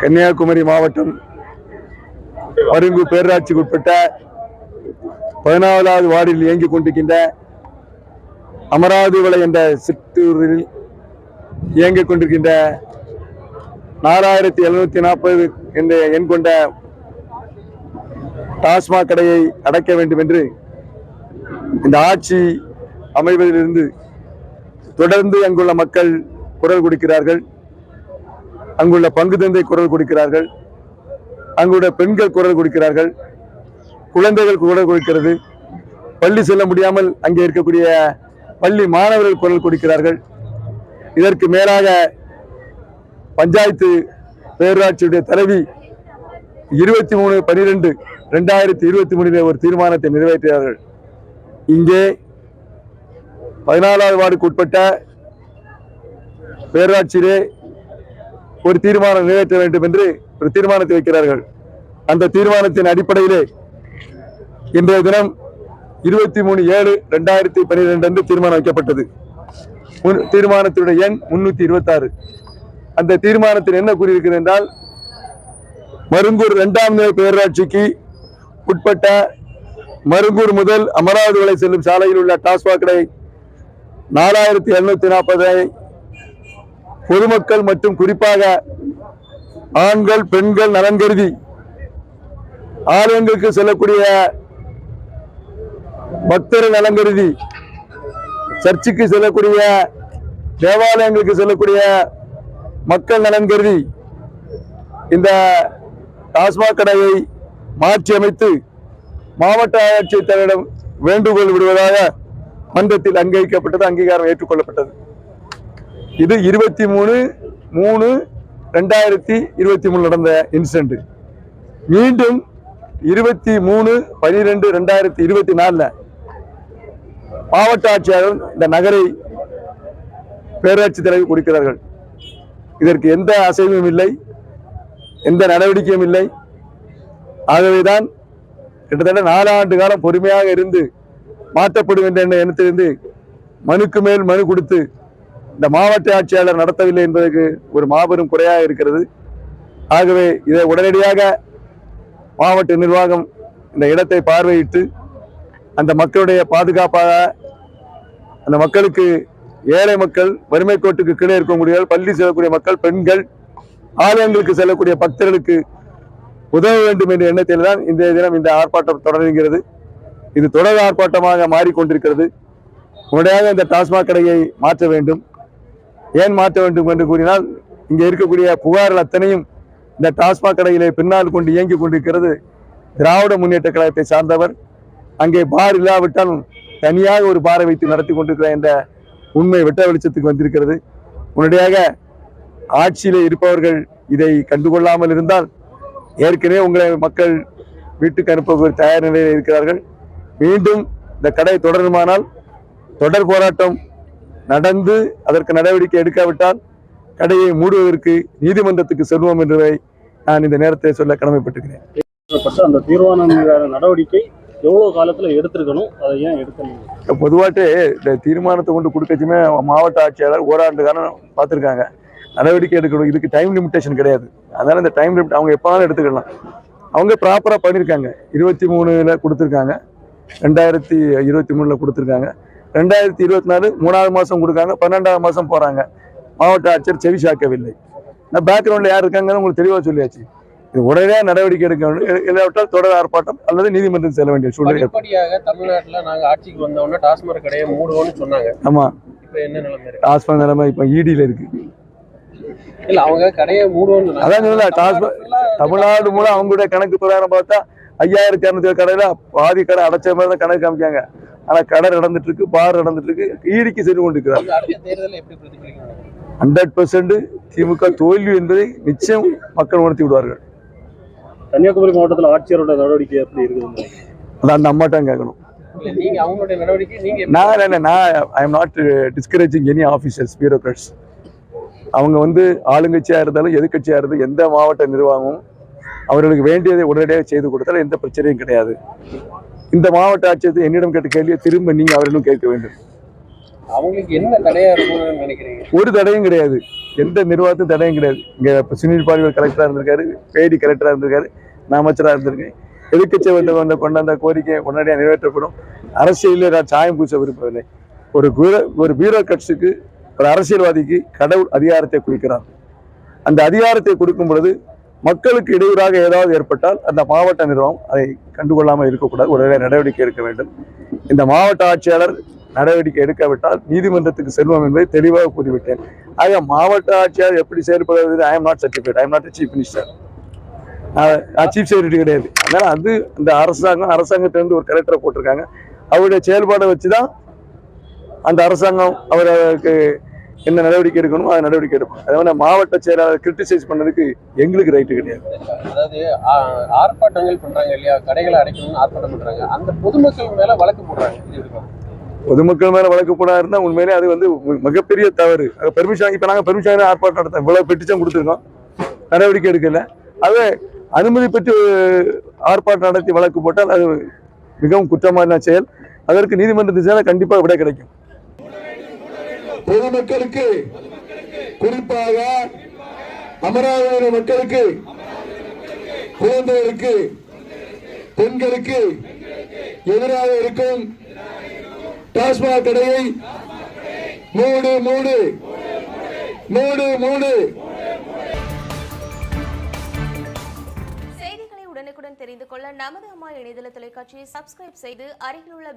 கன்னியாகுமரி மாவட்டம் பருங்கு பேரூராட்சிக்கு உட்பட்ட பதினாலாவது வார்டில் இயங்கிக் கொண்டிருக்கின்ற அமராவதிவளை என்ற சிற்றூரில் இயங்கிக் கொண்டிருக்கின்ற நாலாயிரத்தி எழுநூத்தி நாற்பது என்ற எண் கொண்ட டாஸ்மாக் கடையை அடைக்க வேண்டும் என்று இந்த ஆட்சி அமைவதிலிருந்து தொடர்ந்து அங்குள்ள மக்கள் குரல் கொடுக்கிறார்கள். அங்குள்ள பங்கு தந்தை குரல் கொடுக்கிறார்கள். அங்குள்ள பெண்கள் குரல் கொடுக்கிறார்கள். குழந்தைகள் குரல் கொடுக்கிறது. பள்ளி செல்ல முடியாமல் அங்கே இருக்கக்கூடிய பள்ளி மாணவர்கள் குரல் கொடுக்கிறார்கள். இதற்கு மேலாக பஞ்சாயத்து பேரூராட்சியுடைய தலைவி இருபத்தி மூணு பனிரெண்டு ரெண்டாயிரத்தி இருபத்தி மூணில் ஒரு தீர்மானத்தை நிறைவேற்றினார்கள். இங்கே பதினாலாவது வார்டுக்கு உட்பட்ட பேரூராட்சியிலே ஒரு தீர்மானம் நிறைவேற்ற வேண்டும் என்று ஒரு தீர்மானத்தை வைக்கிறார்கள். அந்த தீர்மானத்தின் அடிப்படையிலே இன்றைய தினம் இருபத்தி மூணு ஏழு ரெண்டாயிரத்தி பன்னிரெண்டு அன்று தீர்மானம் வைக்கப்பட்டது. முன்- தீர்மானத்தினுடைய எண் முன்னூத்தி இருபத்தாறு. அந்த தீர்மானத்தில் என்ன கூறியிருக்கிறது என்றால் மருங்கூர் இரண்டாம் நிலை பேரூராட்சிக்கு உட்பட்ட மருங்கூர் முதல் அமராவதி வரை செல்லும் சாலையில் உள்ள டாஸ்மாக் கடை நாலாயிரத்தி எழுநூத்தி நாற்பதை பொதுமக்கள் மற்றும் குறிப்பாக ஆண்கள் பெண்கள் நலன் கருதி ஆலயங்களுக்கு செல்லக்கூடிய பக்தர் நலன் கருதி சர்ச்சுக்கு செல்லக்கூடிய தேவாலயங்களுக்கு செல்லக்கூடிய மக்கள் நலன் கருதி இந்த டாஸ்மாக் கடையை மாற்றி அமைத்து மாவட்ட ஆட்சித்தலைவரிடம் வேண்டுகோள் விடுவதாக மன்றத்தில் அங்கீகரிக்கப்பட்டது அங்கீகாரம் ஏற்றுக்கொள்ளப்பட்டது. இது இருபத்தி மூணு மூணு ரெண்டாயிரத்தி இருபத்தி மூணு நடந்த இன்சிடென்ட் மீண்டும் இருபத்தி மூணு பனிரெண்டு ரெண்டாயிரத்தி இருபத்தி நாலில் மாவட்ட ஆட்சியாளர் இந்த நகரை பேராட்சி தலைவர் கொடுக்கிறார்கள் இதற்கு எந்த அசைவும் இல்லை எந்த நடவடிக்கையும் இல்லை. ஆகவேதான் கிட்டத்தட்ட நாலாண்டு காலம் பொறுமையாக இருந்து மாற்றப்படும் என்ற எண்ணத்திலிருந்து மனுக்கு மேல் மனு கொடுத்து இந்த மாவட்ட ஆட்சியாளர் நடத்தவில்லை என்பதற்கு ஒரு மாபெரும் குறையாக இருக்கிறது. ஆகவே இதை உடனடியாக மாவட்ட நிர்வாகம் இந்த இடத்தை பார்வையிட்டு அந்த மக்களுடைய பாதுகாப்பாக அந்த மக்களுக்கு ஏழை மக்கள் வறுமை கோட்டுக்கு கீழே இருக்கக்கூடிய பள்ளி செல்லக்கூடிய மக்கள் பெண்கள் ஆலயங்களுக்கு செல்லக்கூடிய பக்தர்களுக்கு உதவ வேண்டும் என்ற எண்ணத்தில் தான் இந்த தினம் இந்த ஆர்ப்பாட்டம் தொடர்கிறது இது தொடர் ஆர்ப்பாட்டமாக மாறிக்கொண்டிருக்கிறது. உடனடியாக இந்த டாஸ்மாக் கடையை மாற்ற வேண்டும். ஏன் மாற்ற வேண்டும் என்று கூறினால் இங்கே இருக்கக்கூடிய புகார்கள் அத்தனையும் இந்த டாஸ்மாக் கடையிலே பின்னால் கொண்டு இயங்கிக் கொண்டிருக்கிறது. திராவிட முன்னேற்ற கழகத்தை சார்ந்தவர் அங்கே பார் இல்லாவிட்டால் தனியாக ஒரு பாரை வைத்து நடத்தி கொண்டிருக்கிறார் என்ற உண்மை வெட்ட வெளிச்சத்துக்கு வந்திருக்கிறது. உடனடியாக ஆட்சியிலே இருப்பவர்கள் இதை கண்டுகொள்ளாமல் இருந்தால் ஏற்கனவே உங்களை மக்கள் வீட்டுக்கு அனுப்ப தயார் நிலையில் இருக்கிறார்கள். மீண்டும் இந்த கடை தொடருமானால் தொடர் போராட்டம் நடந்து அதற்கு நடவடிக்கை எடுக்காவிட்டால் கடையை மூடுவதற்கு நீதிமன்றத்துக்கு செல்வோம் என்பதை நான் இந்த நேரத்தை சொல்ல கடமைப்பட்டிருக்கிறேன். பட்டு அந்த தீர்மானம் நடவடிக்கை எவ்வளவு காலத்துல எடுத்திருக்கணும்? அதை ஏன் எடுக்கணும்? பொதுவாட்டு இந்த தீர்மானத்தை கொண்டு கொடுக்கச்சுமே மாவட்ட ஆட்சியாளர் ஓராண்டு காலம் பார்த்துருக்காங்க. நடவடிக்கை எடுக்கணும். இதுக்கு டைம் லிமிட்டேஷன் கிடையாது. அதனால இந்த டைம் லிமிட் அவங்க எப்போ வேணாலும் எடுத்துக்கலாம். அவங்க ப்ராப்பராக பண்ணியிருக்காங்க இருபத்தி மூணுல கொடுத்துருக்காங்க. ரெண்டாயிரத்தி இருபத்தி மூணுல கொடுத்துருக்காங்க. ரெண்டாயிரத்தி இருபத்தி நாலு மூணாவது மாதம் கொடுக்காங்க பன்னெண்டாவது மாதம் போகிறாங்க மாவட்ட ஆட்சியர் செவி சாக்கவில்லை. நான் பேக்ரவுண்டில் யார் இருக்காங்கன்னு உங்களுக்கு தெளிவாக சொல்லியாச்சு. இது உடனே நடவடிக்கை எடுக்க வேண்டும். இல்ல- இல்லாவிட்டால் தொடர் ஆர்ப்பாட்டம் அல்லது நீதிமன்றம் செல்ல வேண்டிய சூழ்நிலை. படிப்படியாக தமிழ்நாட்டுல நாங்க ஆட்சிக்கு வந்த உடனே டாஸ்மாக் கடையை மூடுவோம்னு சொன்னாங்க. ஆமா. இப்ப என்ன நிலைமை டாஸ்மாக் நிலைமை இப்போ இடியில் இருக்கு. இல்ல அவங்க கடையை சொன்னாங்க. அதான் தமிழ்நாடு மூலம் அவங்களுடைய கணக்கு பிரகாரம் பார்த்தா ஐயாயிரத்தி இரநூத்தி கடையில பாதி கடை அடைச்ச மாதிரி தான் கணக்கு காமிக்காங்க ஆனா கடை நடந்துட்டு இருக்கு பார் நடந்துட்டு இருக்கு ஈடிக்கு சென்று கொண்டிருக்கிறார். ஹண்ட்ரட் பெர்சென்ட் திமுக தோல்வி என்பதை நிச்சயம் மக்கள் உணர்த்தி விடுவார்கள். கன்னியாகுமரி மாவட்டத்துல ஆட்சியரோட நடவடிக்கை எப்படி இருக்குது அதை அந்த அம்மாட்டம் கேட்கணும். இல்ல நீங்க அவங்களுடைய நடவடிக்கை நீங்க எப்படி நான் I am not discouraging any officers bureaucrats அவங்க வந்து ஆளுங்கட்சியா இருந்தாலும் எதிர்க்கட்சியா இருந்தாலும் எந்த மாவட்ட நிர்வாகமும் அவர்களுக்கு வேண்டியதை உடனடியாக செய்து கொடுத்தால் எந்த பிரச்சனையும் கிடையாது. இந்த மாவட்ட ஆட்சியத்தை என்னிடம் கேட்ட கேள்வியை திரும்ப நீங்க அவர்களும் கேட்க வேண்டும். அவங்களுக்கு என்ன தடையா நினைக்கிறீங்க? ஒரு தடையும் கிடையாது. எந்த நிர்வாகத்தும் தடையும் கிடையாது. இங்க இப்ப சுனில் பாலிவர் கலெக்டரா இருந்திருக்காரு பேடி கலெக்டரா இருந்திருக்காரு நான் அமைச்சரா இருந்திருக்கேன் எதிர்க்கட்சி வந்து வந்த கொண்டாந்த கோரிக்கை உடனடியாக நிறைவேற்றப்படும்? அரசியலில் நான் சாயம் பூச விரும்பவில்லை. ஒரு பீரோ ஒரு பியூரோக்ராட்ஸுக்கு ஒரு அரசியல்வாதிக்கு கடவுள் அதிகாரத்தை கொடுக்கிறார். அந்த அதிகாரத்தை கொடுக்கும் பொழுது மக்களுக்கு இடையூறாக ஏதாவது ஏற்பட்டால் அந்த மாவட்ட நிர்வாகம் அதை கண்டுகொள்ளாமல் இருக்கக்கூடாது. உடனே நடவடிக்கை எடுக்க வேண்டும். இந்த மாவட்ட ஆட்சியாளர் நடவடிக்கை எடுக்காவிட்டால் நீதிமன்றத்துக்கு செல்வோம் என்பதை தெளிவாக கூறிவிட்டேன். ஆக மாவட்ட ஆட்சியாளர் எப்படி செயல்படுவது? I am not certified I am not chief minister நான் சீஃப் செக்ரட்டரி கிடையாது. அதனால் அது இந்த அரசாங்கம் அரசாங்கத்திலேருந்து ஒரு கலெக்டரை போட்டிருக்காங்க. அவருடைய செயல்பாடை வச்சு தான் அந்த அரசாங்கம் அவருக்கு என்ன நடவடிக்கை எடுக்கணுமோ அதை நடவடிக்கை எடுப்போம். அதனால மாவட்ட செயலாளர் கிரிட்டிசைஸ் பண்ணதுக்கு எங்களுக்கு ரைட்டு கிடையாது. அதாவது ஆர்ப்பாட்டங்கள் பண்றாங்க இல்லையா? கடைகளை அடைக்கணும்னு ஆர்ப்பாட்டம் பண்றாங்க. அந்த பொதுமக்கள் மேல வழக்கு போடுறாங்க? பொதுமக்கள் மேல வழக்கு போடா இருந்தா உண்மையிலே அது வந்து மிகப்பெரிய தவறு. பெர்மிஷன் இப்ப நாங்க பெர்மிஷன் ஆர்ப்பாட்டம் நடத்தோம் இவ்வளவு பெட்டிஷன் கொடுத்துருக்கோம். நடவடிக்கை எடுக்கல. அது அனுமதி பெற்று ஆர்ப்பாட்டம் நடத்தி வழக்கு போட்டால் அது மிகவும் குற்றமான செயல். அதற்கு நீதிமன்றத்தின் செயல கண்டிப்பா விடை கிடைக்கும். பொதுமக்களுக்கு குறிப்பாக அமராவதி மக்களுக்கு குழந்தைகளுக்கு பெண்களுக்கு எதிராக இருக்கும் டாஸ்மாக் கடையை மூடு மூடு மூடு மூடு. செய்திகளை உடனுக்குடன் தெரிந்து கொள்ள நமது அம்மா இணையதள தொலைக்காட்சியை சப்ஸ்கிரைப் செய்து அருகில் உள்ள